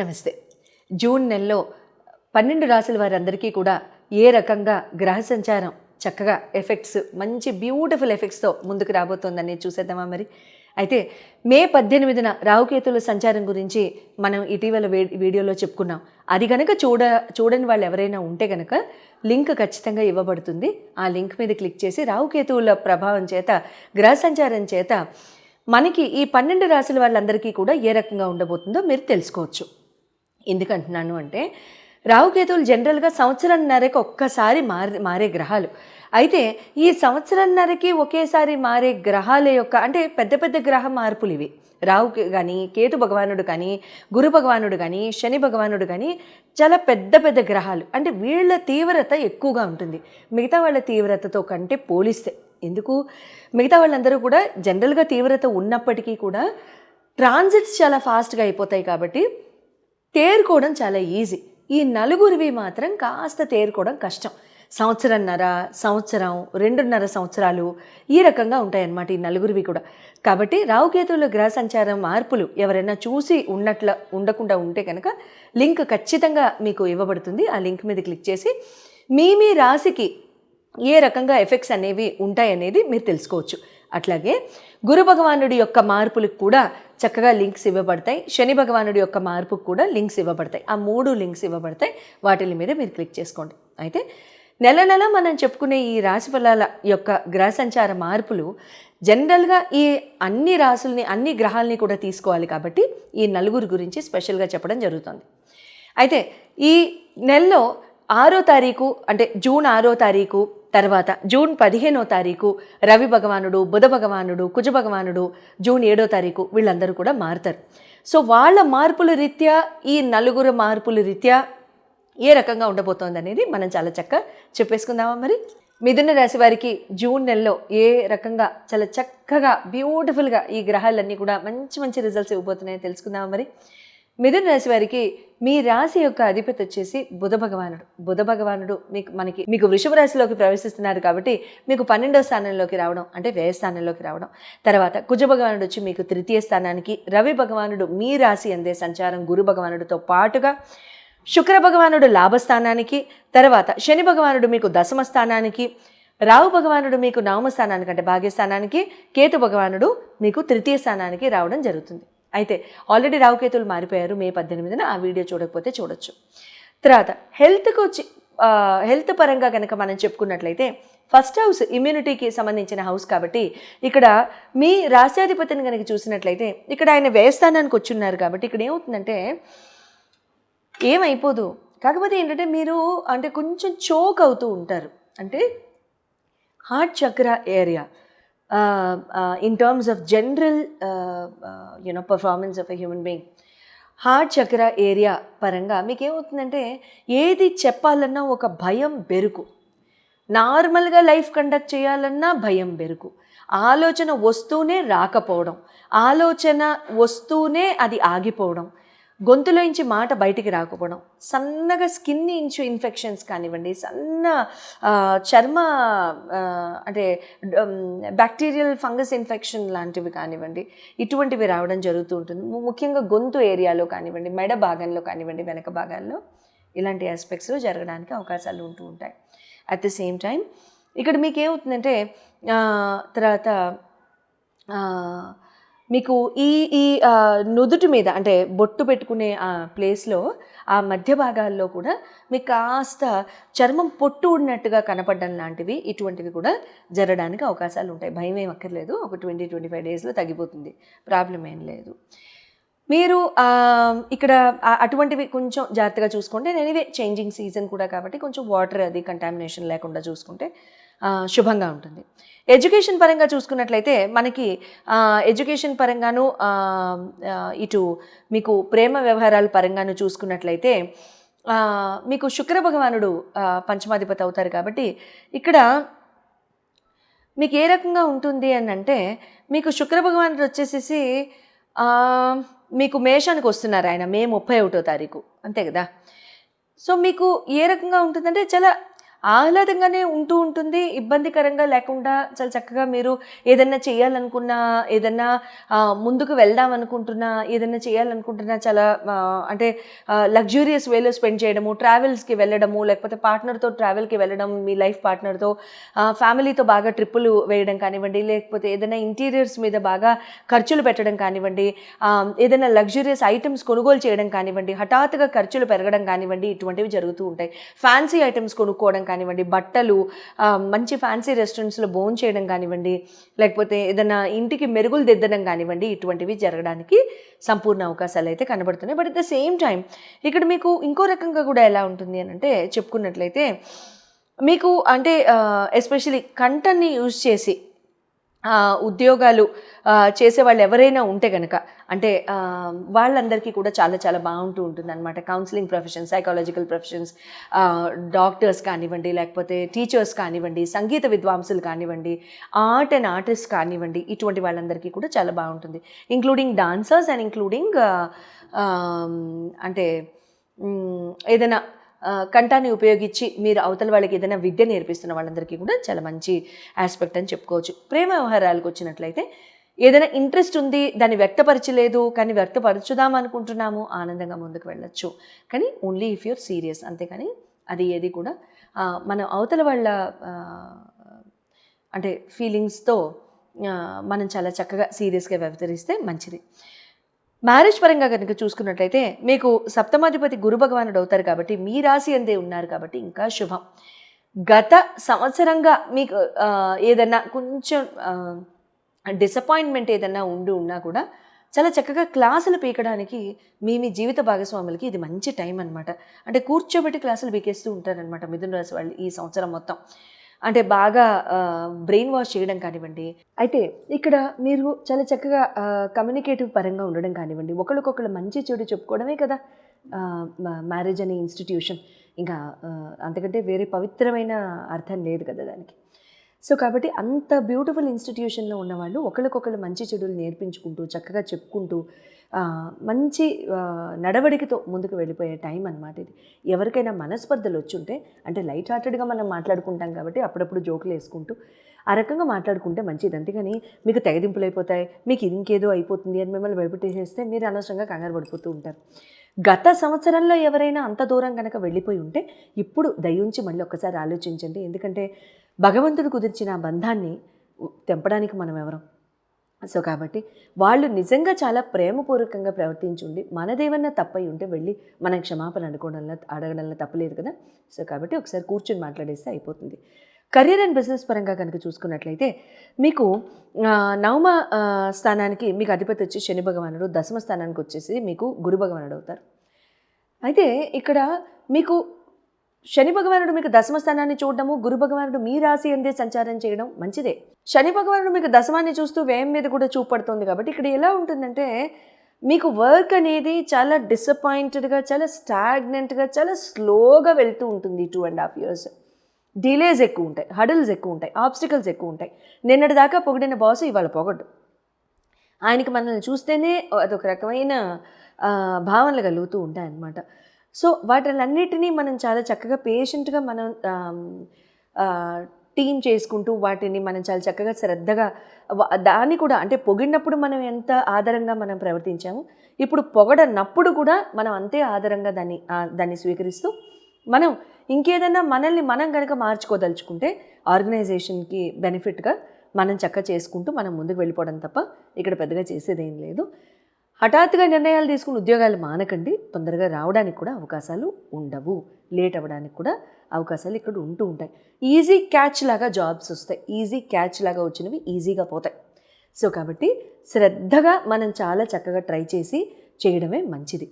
నమస్తే. జూన్ నెలలో పన్నెండు రాసుల వారందరికీ కూడా ఏ రకంగా గ్రహ సంచారం చక్కగా ఎఫెక్ట్స్ మంచి బ్యూటిఫుల్ ఎఫెక్ట్స్తో ముందుకు రాబోతోందని చూసేద్దామా మరి? అయితే మే పద్దెనిమిదిన రావుకేతుల సంచారం గురించి మనం ఇటీవల వీడియోలో చెప్పుకున్నాం. అది కనుక చూడ చూడని వాళ్ళు ఎవరైనా ఉంటే కనుక లింక్ ఖచ్చితంగా ఇవ్వబడుతుంది. ఆ లింక్ మీద క్లిక్ చేసి రావుకేతువుల ప్రభావం చేత గ్రహ సంచారం చేత మనకి ఈ పన్నెండు రాశుల వాళ్ళందరికీ కూడా ఏ రకంగా ఉండబోతుందో మీరు తెలుసుకోవచ్చు. ఎందుకంటున్నాను అంటే రావుకేతువులు జనరల్గా సంవత్సరంన్నరకి ఒక్కసారి మారే మారే గ్రహాలు. అయితే ఈ సంవత్సరంన్నరకి ఒకేసారి మారే గ్రహాల యొక్క అంటే పెద్ద పెద్ద గ్రహ మార్పులు ఇవి. రావు కానీ కేతు భగవానుడు కానీ గురు భగవానుడు కానీ శని భగవానుడు కానీ చాలా పెద్ద పెద్ద గ్రహాలు. అంటే వీళ్ళ తీవ్రత ఎక్కువగా ఉంటుంది. మిగతా వాళ్ళ తీవ్రతతో కంటే పోలిస్తే. ఎందుకు? మిగతా వాళ్ళందరూ కూడా జనరల్గా తీవ్రత ఉన్నప్పటికీ కూడా ట్రాన్సిట్స్ చాలా ఫాస్ట్గా అయిపోతాయి కాబట్టి తేరుకోవడం చాలా ఈజీ. ఈ నలుగురివి మాత్రం కాస్త తేరుకోవడం కష్టం. సంవత్సరంన్నర సంవత్సరం రెండున్నర సంవత్సరాలు ఈ రకంగా ఉంటాయన్నమాట ఈ నలుగురివి కూడా. కాబట్టి రావుకేతువుల గ్రహ సంచారం మార్పులు ఎవరైనా చూసి ఉన్నట్ల ఉండకుండా ఉంటే కనుక లింక్ ఖచ్చితంగా మీకు ఇవ్వబడుతుంది. ఆ లింక్ మీద క్లిక్ చేసి మీ మీ రాశికి ఏ రకంగా ఎఫెక్ట్స్ అనేవి ఉంటాయనేది మీరు తెలుసుకోవచ్చు. అట్లాగే గురు భగవానుడి యొక్క మార్పులకు కూడా చక్కగా లింక్స్ ఇవ్వబడతాయి. శని భగవానుడి యొక్క మార్పుకు కూడా లింక్స్ ఇవ్వబడతాయి. ఆ మూడు లింక్స్ ఇవ్వబడతాయి. వాటి మీద మీరు క్లిక్ చేసుకోండి. అయితే నెల నెల మనం చెప్పుకునే ఈ రాశి ఫలాల యొక్క గ్రహ సంచార మార్పులు జనరల్గా ఈ అన్ని రాసుల్ని అన్ని గ్రహాలని కూడా తీసుకోవాలి కాబట్టి ఈ నలుగురు గురించి స్పెషల్గా చెప్పడం జరుగుతుంది. అయితే ఈ నెలలో ఆరో తారీఖు అంటే జూన్ ఆరో తారీఖు తర్వాత జూన్ పదిహేనో తారీఖు రవి భగవానుడు బుధ భగవానుడు కుజ భగవానుడు జూన్ ఏడో తారీఖు వీళ్ళందరూ కూడా మారుతారు. సో వాళ్ళ మార్పుల రీత్యా ఈ నలుగురు మార్పుల రీత్యా ఏ రకంగా ఉండబోతోంది అనేది మనం చాలా చక్కగా చెప్పేసుకుందామా మరి? మిథున రాశి వారికి జూన్ నెలలో ఏ రకంగా చాలా చక్కగా బ్యూటిఫుల్గా ఈ గ్రహాలన్నీ కూడా మంచి మంచి రిజల్ట్స్ ఇవ్వబోతున్నాయో తెలుసుకుందామా మరి? మిథున రాశి వారికి మీ రాశి యొక్క అధిపతి వచ్చేసి బుధ భగవానుడు. బుధ భగవానుడు మీకు మనకి మీకు వృషభ రాశిలోకి ప్రవేశిస్తున్నారు కాబట్టి మీకు పన్నెండో స్థానంలోకి రావడం అంటే వ్యయ స్థానంలోకి రావడం. తర్వాత కుజ భగవానుడు వచ్చి మీకు తృతీయ స్థానానికి రవి భగవానుడు మీ రాశి అందే సంచారం గురు భగవానుడితో పాటుగా శుక్ర భగవానుడు లాభస్థానానికి తర్వాత శని భగవానుడు మీకు దశమ స్థానానికి రావు భగవానుడు మీకు నవమ స్థానానికి అంటే భాగ్యస్థానానికి కేతు భగవానుడు మీకు తృతీయ స్థానానికి రావడం జరుగుతుంది. అయితే ఆల్రెడీ రావుకేతులు మారిపోయారు మే పద్దెనిమిదిన ఆ వీడియో చూడకపోతే చూడొచ్చు. తర్వాత హెల్త్కి వచ్చి హెల్త్ పరంగా కనుక మనం చెప్పుకున్నట్లయితే ఫస్ట్ హౌస్ ఇమ్యూనిటీకి సంబంధించిన హౌస్ కాబట్టి ఇక్కడ మీ రాశ్యాధిపతిని కనుక చూసినట్లయితే ఇక్కడ ఆయన వ్యయస్థానానికి వచ్చున్నారు కాబట్టి ఇక్కడ ఏమవుతుందంటే ఏమైపోదు. కాకపోతే ఏంటంటే మీరు అంటే కొంచెం చోక్ అవుతూ ఉంటారు. అంటే heart chakra area in terms of general you know performance of a human being heart chakra area పరంగా మీకు ఏమవుతుందంటే ఏది చెప్పాలన్నా ఒక భయం బెరుకు. నార్మల్గా లైఫ్ కండక్ట్ చేయాలన్నా భయం బెరుకు. ఆలోచన వస్తూనే రాకపోవడం. ఆలోచన వస్తూనే అది ఆగిపోవడం. గొంతులోంచి మాట బయటికి రాకపోవడం సన్నగా స్కిన్ ఇంచు ఇన్ఫెక్షన్స్ కానివ్వండి సన్న చర్మ అంటే బ్యాక్టీరియల్ ఫంగస్ ఇన్ఫెక్షన్ లాంటివి కానివ్వండి ఇటువంటివి రావడం జరుగుతూ ఉంటుంది. ముఖ్యంగా గొంతు ఏరియాలో కానివ్వండి మెడ భాగంలో కానివ్వండి వెనక భాగాల్లో ఇలాంటి ఆస్పెక్ట్స్లో జరగడానికి అవకాశాలు ఉంటూ ఉంటాయి. అట్ ద సేమ్ టైం ఇక్కడ మీకు ఏమవుతుందంటే తర్వాత మీకు ఈ ఈ నుదుటి మీద అంటే బొట్టు పెట్టుకునే ఆ ప్లేస్లో ఆ మధ్య భాగాల్లో కూడా మీకు కాస్త చర్మం పొట్టు ఉన్నట్టుగా కనపడడం లాంటివి ఇటువంటివి కూడా జరగడానికి అవకాశాలు ఉంటాయి. భయం ఏం అక్కర్లేదు. ఒక ట్వంటీ ట్వంటీ ఫైవ్ డేస్లో తగ్గిపోతుంది. ప్రాబ్లం ఏం లేదు. మీరు ఇక్కడ అటువంటివి కొంచెం జాగ్రత్తగా చూసుకుంటే ఎనీవే చేంజింగ్ సీజన్ కూడా కాబట్టి కొంచెం వాటర్ అది కంటామినేషన్ లేకుండా చూసుకుంటే శుభంగా ఉంటుంది. ఎడ్యుకేషన్ పరంగా చూసుకున్నట్లయితే మనకి ఎడ్యుకేషన్ పరంగాను ఇటు మీకు ప్రేమ వ్యవహారాల పరంగాను చూసుకున్నట్లయితే మీకు శుక్ర భగవానుడు పంచమాధిపతి అవుతారు కాబట్టి ఇక్కడ మీకు ఏ రకంగా ఉంటుంది అని అంటే మీకు శుక్ర భగవానుడు వచ్చేసేసి మీకు మేషానికి వస్తున్నారు ఆయన మే ముప్పై ఒకటో తారీఖు. అంతే కదా? సో మీకు ఏ రకంగా ఉంటుందంటే చాలా ఆహ్లాదంగానే ఉంటూ ఉంటుంది ఇబ్బందికరంగా లేకుండా చాలా చక్కగా మీరు ఏదన్నా చేయాలనుకున్నా ఏదన్నా ముందుకు వెళ్దాం అనుకుంటున్నా ఏదన్నా చేయాలనుకుంటున్నా చాలా అంటే లగ్జూరియస్ వేలో స్పెండ్ చేయడము ట్రావెల్స్కి వెళ్ళడము లేకపోతే పార్ట్నర్తో ట్రావెల్కి వెళ్ళడం మీ లైఫ్ పార్ట్నర్తో ఫ్యామిలీతో బాగా ట్రిప్పులు వేయడం కానివ్వండి లేకపోతే ఏదైనా ఇంటీరియర్స్ మీద బాగా ఖర్చులు పెట్టడం కానివ్వండి ఏదైనా లగ్జూరియస్ ఐటమ్స్ కొనుగోలు చేయడం కానివ్వండి హఠాత్తుగా ఖర్చులు పెరగడం కానివ్వండి ఇటువంటివి జరుగుతూ ఉంటాయి. ఫ్యాన్సీ ఐటమ్స్ కొనుక్కోవడం కానివ్వండి బట్టలు మంచి ఫ్యాన్సీ రెస్టారెంట్స్లో బోన్ చేయడం కానివ్వండి లేకపోతే ఏదైనా ఇంటికి మెరుగులు దిద్దడం కానివ్వండి ఇటువంటివి జరగడానికి సంపూర్ణ అవకాశాలు అయితే కనబడుతున్నాయి. But at the same time ఇక్కడ మీకు ఇంకో రకంగా కూడా ఎలా ఉంటుంది అని అంటే చెప్పుకున్నట్లయితే మీకు అంటే ఎస్పెషలీ కంటన్ని యూజ్ చేసి ఉద్యోగాలు చేసే వాళ్ళు ఎవరైనా ఉంటే కనుక అంటే వాళ్ళందరికీ కూడా చాలా చాలా బాగుంటూ ఉంటుంది అనమాట counselling professions psychological professions doctors కానివ్వండి లేకపోతే టీచర్స్ కానివ్వండి సంగీత విద్వాంసులు కానివ్వండి ఆర్ట్ అండ్ ఆర్టిస్ట్ కానివ్వండి ఇటువంటి వాళ్ళందరికీ కూడా చాలా బాగుంటుంది. ఇంక్లూడింగ్ డాన్సర్స్ అండ్ ఇంక్లూడింగ్ అంటే ఏదైనా కంఠాన్ని ఉపయోగించి మీరు అవతల వాళ్ళకి ఏదైనా విద్య నేర్పిస్తున్న వాళ్ళందరికీ కూడా చాలా మంచి ఆస్పెక్ట్ అని చెప్పుకోవచ్చు. ప్రేమ వ్యవహారాలకు వచ్చినట్లయితే ఏదైనా ఇంట్రెస్ట్ ఉంది దాన్ని వ్యక్తపరచలేదు కానీ వ్యక్తపరచుదాం అనుకుంటున్నాము ఆనందంగా ముందుకు వెళ్ళొచ్చు. కానీ ఓన్లీ ఇఫ్ యూర్ సీరియస్ అంతేకాని అది ఏది కూడా మనం అవతల వాళ్ళ అంటే ఫీలింగ్స్తో మనం చాలా చక్కగా సీరియస్గా వ్యవహరిస్తే మంచిది. మ్యారేజ్ పరంగా కనుక చూసుకున్నట్లయితే మీకు సప్తమాధిపతి గురు భగవానుడు అవుతారు కాబట్టి మీ రాశి అందే ఉన్నారు కాబట్టి ఇంకా శుభం. గత సంవత్సరంగా మీకు ఏదన్నా కొంచెం డిసప్పాయింట్మెంట్ ఏదన్నా ఉండి ఉన్నా కూడా చాలా చక్కగా క్లాసులు పీకడానికి మీ మీ జీవిత భాగస్వాములకి ఇది మంచి టైం అనమాట అంటే కూర్చోబెట్టి క్లాసులు పీకేస్తూ ఉంటారనమాట మిథున రాశి వాళ్ళు ఈ సంవత్సరం మొత్తం. అంటే బాగా బ్రెయిన్ వాష్ చేయడం కానివ్వండి. అయితే ఇక్కడ మీరు చాలా చక్కగా కమ్యూనికేటివ్ పరంగా ఉండడం కానివ్వండి. ఒకరికొకరు మంచి చెడు చెప్పుకోవడమే కదా. మ్యారేజ్ అనే ఇన్స్టిట్యూషన్ ఇంకా అంతకంటే వేరే పవిత్రమైన అర్థం లేదు కదా దానికి. సో కాబట్టి అంత బ్యూటిఫుల్ ఇన్స్టిట్యూషన్లో ఉన్నవాళ్ళు ఒకరికొకరు మంచి చెడులు నేర్పించుకుంటూ చక్కగా చెప్పుకుంటూ మంచి నడవడికతో ముందుకు వెళ్ళిపోయే టైం అనమాట ఇది. ఎవరికైనా మనస్పర్ధలు వచ్చుంటే అంటే లైట్ హార్టెడ్గా మనం మాట్లాడుకుంటాం కాబట్టి అప్పుడప్పుడు జోకులు వేసుకుంటూ ఆ రకంగా మాట్లాడుకుంటే మంచిది. అంతేగాని మీకు తెగదింపులు అయిపోతాయి మీకు ఇంకేదో అయిపోతుంది అని మిమ్మల్ని భయపెట్టేసేస్తే మీరు అనవసరంగా కంగారు పడిపోతూ ఉంటారు. గత సంవత్సరంలో ఎవరైనా అంత దూరం కనుక వెళ్ళిపోయి ఉంటే ఇప్పుడు దయించి మళ్ళీ ఒక్కసారి ఆలోచించండి. ఎందుకంటే భగవంతుడు కుదిర్చిన ఆ బంధాన్ని తెంపడానికి మనం ఎవరం. సో కాబట్టి వాళ్ళు నిజంగా చాలా ప్రేమపూర్వకంగా ప్రవర్తించుండి మనదేమన్నా తప్పై ఉంటే వెళ్ళి మనం క్షమాపణ అనుకోవడంలో అడగడంలో తప్పలేదు కదా. సో కాబట్టి ఒకసారి కూర్చొని మాట్లాడేస్తే అయిపోతుంది. కెరీర్ అండ్ బిజినెస్ పరంగా కనుక చూసుకున్నట్లయితే మీకు నవమ స్థానానికి మీకు అధిపతి వచ్చి శని భగవానుడు దశమ స్థానానికి వచ్చేసి మీకు గురు భగవానుడు అవుతారు. అయితే ఇక్కడ మీకు శని భగవానుడు మీకు దశమ స్థానాన్ని చూడడము గురు భగవానుడు మీ రాశి అందే సంచారం చేయడం మంచిదే. శని భగవానుడు మీకు దశమాన్ని చూస్తూ వ్యయం మీద కూడా చూపడుతుంది కాబట్టి ఇక్కడ ఎలా ఉంటుందంటే మీకు వర్క్ అనేది చాలా డిసప్పాయింటెడ్గా చాలా స్టాగ్నెంట్గా చాలా స్లోగా వెళ్తూ ఉంటుంది two and half years delays ఎక్కువ ఉంటాయి హడల్స్ ఎక్కువ ఉంటాయి ఆబ్స్టికల్స్ ఎక్కువ ఉంటాయి. నిన్నటి దాకా పొగిడిన బాస్ ఇవాళ పొగడ్డు. ఆయనకి మనల్ని చూస్తేనే అదొక రకమైన భావనలు కలుగుతూ ఉంటాయి అన్నమాట సో వాటిలన్నిటినీ మనం చాలా చక్కగా పేషెంట్గా మనం టీం చేసుకుంటూ వాటిని మనం చాలా చక్కగా శ్రద్ధగా దాన్ని కూడా అంటే పొగిడినప్పుడు మనం ఎంత ఆధారంగా మనం ప్రవర్తించాము ఇప్పుడు పొగడనప్పుడు కూడా మనం అంతే ఆధారంగా దాన్ని దాన్ని స్వీకరిస్తూ మనం ఇంకేదన్నా మనల్ని మనం కనుక మార్చుకోదలుచుకుంటే ఆర్గనైజేషన్కి బెనిఫిట్గా మనం చక్క చేసుకుంటూ మనం ముందుకు వెళ్ళిపోవడం తప్ప ఇక్కడ పెద్దగా చేసేదేం లేదు. హఠాత్తుగా నిర్ణయాలు తీసుకుని ఉద్యోగాలు మానకండి. తొందరగా రావడానికి కూడా అవకాశాలు ఉండవు. లేట్ అవ్వడానికి కూడా అవకాశాలు ఇక్కడ ఉంటూ ఉంటాయి. ఈజీ క్యాచ్ లాగా జాబ్స్ వస్తాయి. ఈజీ క్యాచ్ లాగా వచ్చినవి ఈజీగా పోతాయి. సో కాబట్టి శ్రద్ధగా మనం చాలా చక్కగా ట్రై చేసి చేయడమే మంచిది.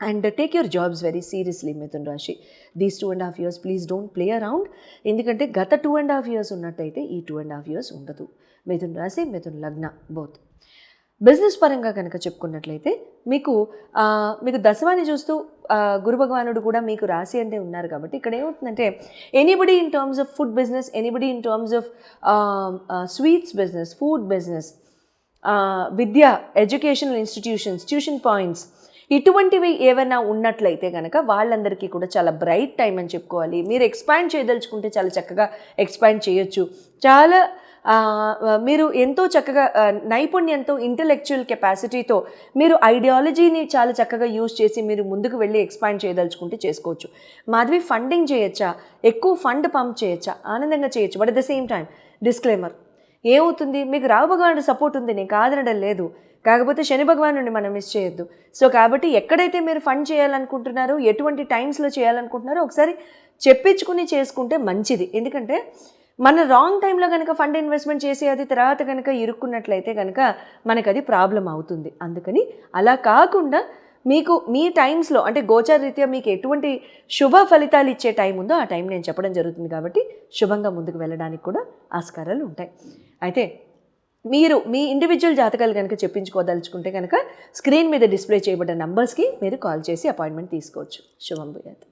And take your jobs very seriously Mithun రాశి. These two and half years please don't play around ఎందుకంటే గత టూ అండ్ హాఫ్ ఇయర్స్ ఉన్నట్టయితే ఈ టూ అండ్ హాఫ్ ఇయర్స్ ఉండదు. మిథున్ రాశి మిథున్ లగ్న బోత్ బిజినెస్ పరంగా కనుక చెప్పుకున్నట్లయితే మీకు మీకు దశవాన్ని చూస్తూ గురు భగవానుడు కూడా మీకు రాశి అంటే ఉన్నారు కాబట్టి ఇక్కడ ఏమవుతుందంటే anybody in terms of food business anybody in terms of sweets business food business Vidya educational institutions tuition points ఇటువంటివి ఏమైనా ఉన్నట్లయితే కనుక వాళ్ళందరికీ కూడా చాలా బ్రైట్ టైం అని చెప్పుకోవాలి. మీరు ఎక్స్పాండ్ చేయదలుచుకుంటే చాలా చక్కగా ఎక్స్పాండ్ చేయొచ్చు. చాలా మీరు ఎంతో చక్కగా నైపుణ్యంతో ఇంటలెక్చువల్ కెపాసిటీతో మీరు ఐడియాలజీని చాలా చక్కగా యూజ్ చేసి మీరు ముందుకు వెళ్ళి ఎక్స్పాండ్ చేయదలుచుకుంటే చేసుకోవచ్చు. మాధవి ఫండింగ్ చేయొచ్చా? ఎక్కువ ఫండ్ పంప్ చేయొచ్చా? ఆనందంగా చేయొచ్చు. But at the same time disclaimer ఏమవుతుంది? మీకు రావు సపోర్ట్ ఉంది. నేను కాదనడం లేదు. కాకపోతే శని భగవానుడిని మనం మిస్ చేయొద్దు. సో కాబట్టి ఎక్కడైతే మీరు ఫండ్ చేయాలనుకుంటున్నారో ఎటువంటి టైమ్స్లో చేయాలనుకుంటున్నారో ఒకసారి చెప్పించుకుని చేసుకుంటే మంచిది. ఎందుకంటే మన రాంగ్ టైంలో కనుక ఫండ్ ఇన్వెస్ట్మెంట్ చేసి అది తర్వాత కనుక ఇరుక్కున్నట్లయితే కనుక మనకు అది ప్రాబ్లం అవుతుంది. అందుకని అలా కాకుండా మీకు మీ టైమ్స్లో అంటే గోచార రీత్యా మీకు ఎటువంటి శుభ ఫలితాలు ఇచ్చే టైం ఉందో ఆ టైం నేను చెప్పడం జరుగుతుంది కాబట్టి శుభంగా ముందుకు వెళ్ళడానికి కూడా ఆస్కారాలు ఉంటాయి. అయితే మీరు మీ ఇండివిజువల్ జాతకాలు కనుక చెప్పించుకోదలుచుకుంటే కనుక స్క్రీన్ మీద డిస్ప్లే చేయబడ్డ నంబర్స్కి మీరు కాల్ చేసి అపాయింట్మెంట్ తీసుకోవచ్చు. శుభం భూయాత్.